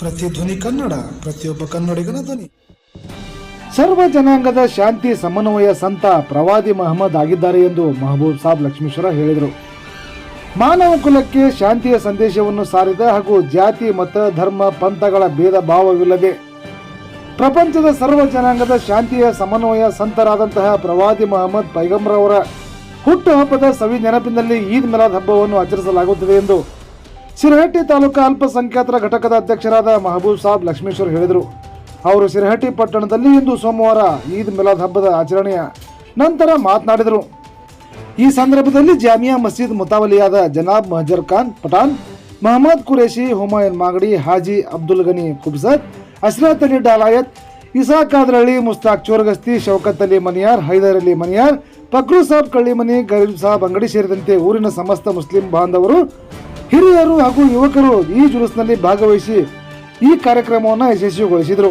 ಪ್ರತಿಧ್ವನಿ ಕನ್ನಡ, ಪ್ರತಿಯೊಬ್ಬ ಕನ್ನಡಿಗನ ಧ್ವನಿ. ಸರ್ವ ಜನಾಂಗದ ಶಾಂತಿ, ಸಮನ್ವಯ, ಸಂತ ಪ್ರವಾದಿ ಮಹಮ್ಮದ್ ಆಗಿದ್ದಾರೆ ಎಂದು ಮಹಬೂಬ್ ಸಾಬ್ ಲಕ್ಷ್ಮೀಶ್ವರ ಹೇಳಿದರು. ಮಾನವ ಕುಲಕ್ಕೆ ಶಾಂತಿಯ ಸಂದೇಶವನ್ನು ಸಾರಿದ ಹಾಗೂ ಜಾತಿ, ಮತ, ಧರ್ಮ, ಪಂಥಗಳ ಭೇದ ಭಾವವಿಲ್ಲದೆ ಪ್ರಪಂಚದ ಸರ್ವ ಜನಾಂಗದ ಶಾಂತಿಯ, ಸಮನ್ವಯ, ಸಂತರಾದಂತಹ ಪ್ರವಾದಿ ಮಹಮ್ಮದ್ ಪೈಗಂಬರ್ ಅವರ ಹುಟ್ಟುಹಬ್ಬದ ಸವಿ ನೆನಪಿನಲ್ಲಿ ಈದ್ ಮಿಲಾದ್ ಹಬ್ಬವನ್ನು ಆಚರಿಸಲಾಗುತ್ತದೆ ಎಂದು ಸಿರಹಟ್ಟಿ ತಾಲೂಕು ಅಲ್ಪಸಂಖ್ಯಾತರ ಘಟಕದ ಅಧ್ಯಕ್ಷರಾದ ಮಹಬೂಬ್ ಸಾಬ್ ಲಕ್ಷ್ಮೇಶ್ವರ್ ಹೇಳಿದರು. ಅವರು ಸಿರಹಟ್ಟಿ ಪಟ್ಟಣದಲ್ಲಿ ಇಂದು ಸೋಮವಾರ ಈದ್ ಮಿಲಾದ್ ಹಬ್ಬದ ಆಚರಣೆಯ ನಂತರ ಮಾತನಾಡಿದರು. ಈ ಸಂದರ್ಭದಲ್ಲಿ ಜಾಮಿಯಾ ಮಸೀದ್ ಮುತಾವಲಿಯಾದ ಜನಾಬ್ ಮಹಜರ್ ಖಾನ್ ಪಠಾನ್, ಮಹಮ್ಮದ್ ಕುರೇಶಿ ಹುಮಾಯನ್ ಮಾಗಡಿ, ಹಾಜಿ ಅಬ್ದುಲ್ ಗನಿ ಕುಬ್ಸದ್ ಅಶ್ರತ್ ಅಲಿ ಡಾಲಾಯತ್ ಇಸಾ ಕಾದ್ರಳ್ಳಿ ಮುಸ್ತಾಕ್ ಚೋರ್ಗಸ್ತಿ, ಶೌಕತ್ ಅಲಿ ಮನಿಯಾರ್, ಹೈದರ್ ಅಲಿ ಮನಿಯಾರ್ ಪಕ್ರು ಸಾಬ್ ಕಳ್ಳಿಮನಿ, ಗರೀಬ್ ಸಾಬ್ ಅಂಗಡಿ ಸೇರಿದಂತೆ ಊರಿನ ಸಮಸ್ತ ಮುಸ್ಲಿಂ ಬಾಂಧವರು ಹಿರಿಯರು ಹಾಗೂ ಯುವಕರು ಈ ಜುಲೂಸ್ನಲ್ಲಿ ಭಾಗವಹಿಸಿ ಈ ಕಾರ್ಯಕ್ರಮವನ್ನು ಯಶಸ್ವಿಗೊಳಿಸಿದರು.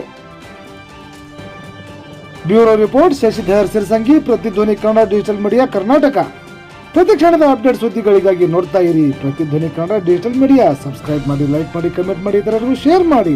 Bureau report Shashidhar Sirsangi Pratidhwani Kannada, digital media, Karnataka. ಪ್ರತಿ ಕ್ಷಣದ ಅಪ್ಡೇಟ್ ಸುದ್ದಿಗಳಿಗಾಗಿ ನೋಡ್ತಾ ಇರಿ. Pratidhwani Kannada, digital media. Subscribe ಮಾಡಿ, ಲೈಕ್ ಮಾಡಿ, ಕಮೆಂಟ್ ಮಾಡಿ, ಇತರರಿಗೂ ಶೇರ್ ಮಾಡಿ.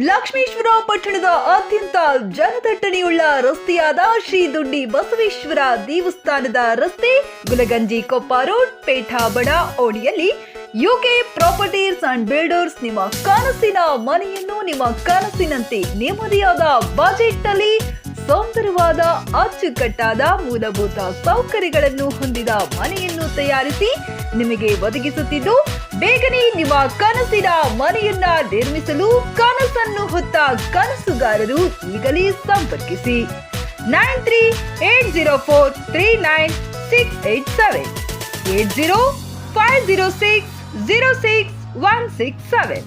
ಲಕ್ಷ್ಮೇಶ್ವರ ಪಟ್ಟಣದ ಅತ್ಯಂತ ಜನದಟ್ಟಣೆಯುಳ್ಳ ರಸ್ತೆಯಾದ ಶ್ರೀ ದುಡ್ಡಿ ಬಸವೇಶ್ವರ ದೇವಸ್ಥಾನದ ರಸ್ತೆ ಗುಲಗಂಜಿ ಕೊಪ್ಪ ರೋಡ್ ಪೇಠಾಬಡ ಓಡಿಯಲ್ಲಿ ಯುಕೆ ಪ್ರಾಪರ್ಟೀಸ್ ಅಂಡ್ ಬಿಲ್ಡರ್ಸ್ ನಿಮ್ಮ ಕನಸಿನ ಮನೆಯನ್ನು ನಿಮ್ಮ ಕನಸಿನಂತೆ ನೆಮ್ಮದಿಯಾದ ಬಜೆಟ್ನಲ್ಲಿ ಸುಂದರವಾದ ಅಚ್ಚುಕಟ್ಟಾದ ಮೂಲಭೂತ ಸೌಕರ್ಯಗಳನ್ನು ಹೊಂದಿದ ಮನೆಯನ್ನು ತಯಾರಿಸಿ ನಿಮಗೆ ಒದಗಿಸುತ್ತಿದ್ದು ಬೇಗನೆ ನಿಮ್ಮ ಕನಸಿನ ಮನೆಯನ್ನ ನಿರ್ಮಿಸಲು ಕನಸನ್ನು ಹೊತ್ತ ಕನಸುಗಾರರು ಈಗಲೇ ಸಂಪರ್ಕಿಸಿ. Nine three eight zero four three nine six eight seven. Eight zero five zero six zero six one six seven.